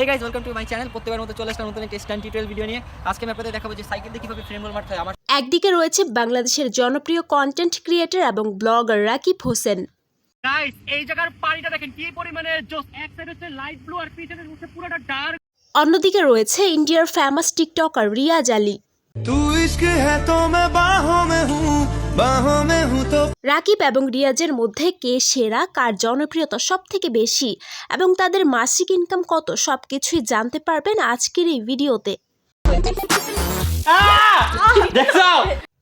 Hey guys welcome to my channel প্রত্যেকবার মতো চলে আসলাম নতুন একটা স্ট্যান্ড টিউটোরিয়াল ভিডিও নিয়ে। আজকে আমি আপনাদের দেখাবো যে সাইকেল দিয়ে কীভাবে ফ্রেম রোল মারতে হয়। আমার একদিকে রয়েছে বাংলাদেশের জনপ্রিয় কন্টেন্ট ক্রিয়েটর এবং ব্লগার রাকিব হোসেন। গাইস এই জায়গার পানিটা দেখেন কি পরিমাণে জোস এক সাইড হচ্ছে লাইট ব্লু আর পিছনে হচ্ছে পুরোটা ডার্ক অন্যদিকে রয়েছে ইন্ডিয়ার ফেমাস টিকটকার রিয়াজ আলী। তুই ইশক হ্যায় তো মে বাহো মে হুঁ রাকিব এবং রিয়াজের মধ্যে কে সেরা কার জনপ্রিয়তা সব থেকে বেশি এবং তাদের মাসিক ইনকাম কত সব কিছুই জানতে পারবেন আজকের এই ভিডিওতে।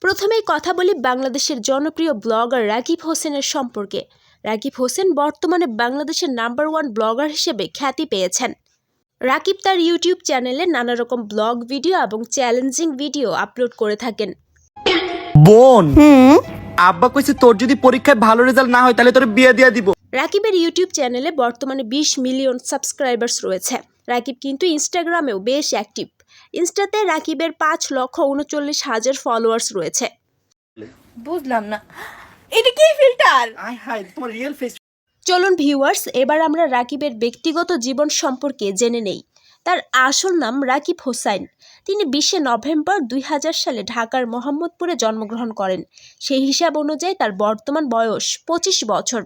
প্রথমেই কথা বলি বাংলাদেশের জনপ্রিয় ব্লগার রাকিব হোসেনের সম্পর্কে। রাকিব হোসেন বর্তমানে বাংলাদেশের নাম্বার ওয়ান ব্লগার হিসেবে খ্যাতি পেয়েছেন। রাকিব তার ইউটিউব চ্যানেলে নানা রকম ব্লগ ভিডিও এবং চ্যালেঞ্জিং ভিডিও আপলোড করে থাকেন। বোন। হুম। আব্বা কইছে তোর যদি পরীক্ষায় ভালো রেজাল্ট না হয় তাহলে তোর বিয়ে দিয়ে দিব। রাকিবের ইউটিউব চ্যানেলে বর্তমানে বিশ মিলিয়ন সাবস্ক্রাইবার্স রয়েছে। রাকিব কিন্তু ইনস্টাগ্রামেও বেশ অ্যাক্টিভ ইনস্টাতে রাকিবের পাঁচ লক্ষ উনচল্লিশ হাজার ফলোয়ার্স রয়েছে। বুঝলাম না। এটা কি ফিল্টার হায় তোমার রিয়েল ফেস চলুন ভিউয়ার্স এবার আমরা রাকিবের ব্যক্তিগত জীবন সম্পর্কে জেনে নেই। তার আসল নাম রাকিব হোসাইন। তিনি বিশে নভেম্বর দুই হাজার সালে ঢাকার মোহাম্মদপুরে জন্মগ্রহণ করেন। সেই হিসাব অনুযায়ী তার বর্তমান বয়স পঁচিশ বছর।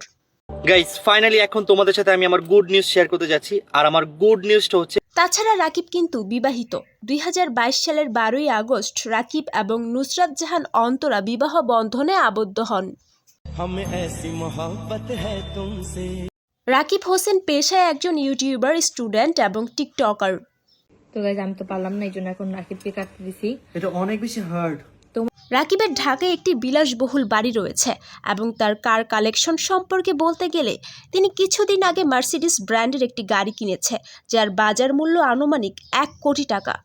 গাইস ফাইনালি এখন তোমাদের সাথে আমি আমার গুড নিউজ শেয়ার করতে যাচ্ছি। আর আমার গুড নিউজটা হচ্ছে তাছাড়া রাকিব কিন্তু বিবাহিত। দুই হাজার বাইশ সালের বারোই আগস্ট রাকিব এবং নুসরাত জাহান অন্তরা বিবাহ বন্ধনে আবদ্ধ হন। हमें ऐसी मोहब्बत है तुमसे রাকিব হোসেন পেশায় একজন ইউটিউবার স্টুডেন্ট এবং টিকটকার তো গাইজ আমি তো পারলাম না এই জন্য এখন রাকিবকে কাটতে দিছি এটা অনেক বেশি হার্ড রাকিবের ঢাকায় একটি বিলাসবহুল বাড়ি রয়েছে এবং তার কার কালেকশন সম্পর্কে বলতে গেলে তিনি কিছুদিন আগে মার্সিডিস ব্র্যান্ডের একটি গাড়ি কিনেছে যার বাজার মূল্য আনুমানিক এক কোটি টাকা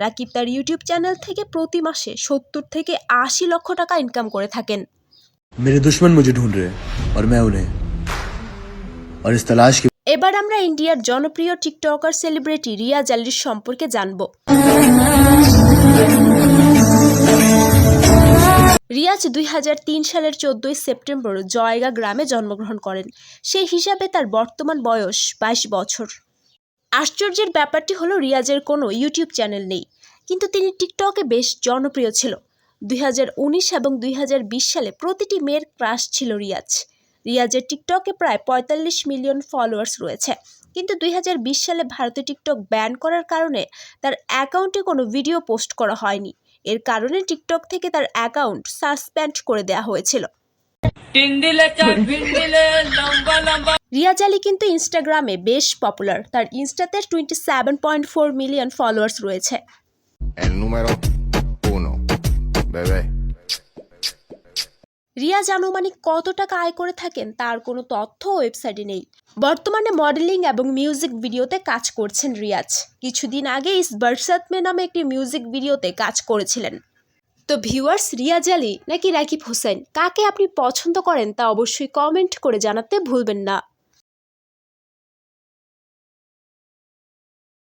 রাকিব তার ইউটিউব চ্যানেল থেকে প্রতি মাসে সত্তর থেকে আশি লক্ষ টাকা ইনকাম করে থাকেন मेरे दुश्मन मुझे ढूंढ रहे हैं और मैं उन्हें और इस तलाश की এবার আমরা ইন্ডিয়ার জনপ্রিয় টিকটকার সেলিব্রিটি রিয়াজ আলীর সম্পর্কে জানব রিয়াজ দুই সালের চোদ্দই সেপ্টেম্বর জয়গা গ্রামে জন্মগ্রহণ করেন সেই হিসাবে তার বর্তমান বয়স বাইশ বছর আশ্চর্যের ব্যাপারটি হলো রিয়াজের কোনো ইউটিউব চ্যানেল নেই কিন্তু তিনি টিকটকে বেশ জনপ্রিয় ছিল দুই এবং দুই সালে প্রতিটি মেয়ের ক্রাশ ছিল রিয়াজ রিয়াজের টিকটকে প্রায় পঁয়তাল্লিশ মিলিয়ন ফলোয়ার্স রয়েছে। কিন্তু দুই হাজার বিশ সালে ভারতে টিকটক ব্যান করার কারণে তার অ্যাকাউন্টে কোনো ভিডিও পোস্ট করা হয়নি। এর কারণে টিকটক থেকে তার অ্যাকাউন্ট সাসপেন্ড করে দেওয়া হয়েছিল। রিয়াজ আলী কিন্তু ইনস্টাগ্রামে বেশ পপুলার তার ইনস্টাতে twenty seven point four million followers রয়েছে রিয়াজ আনুমানিক কত টাকা আয় করে থাকেন তার কোনো তথ্য ওয়েবসাইটে নেই। বর্তমানে মডেলিং এবং মিউজিক ভিডিওতে কাজ করছেন রিয়াজ। কিছুদিন আগে ইস বরসাত মে নামে একটি মিউজিক ভিডিওতে কাজ করেছিলেন। তো ভিউয়ার্স, রিয়াজ আলী নাকি রাকিব হোসেন, কাকে আপনি পছন্দ করেন তা অবশ্যই কমেন্ট করে জানাতে ভুলবেন না।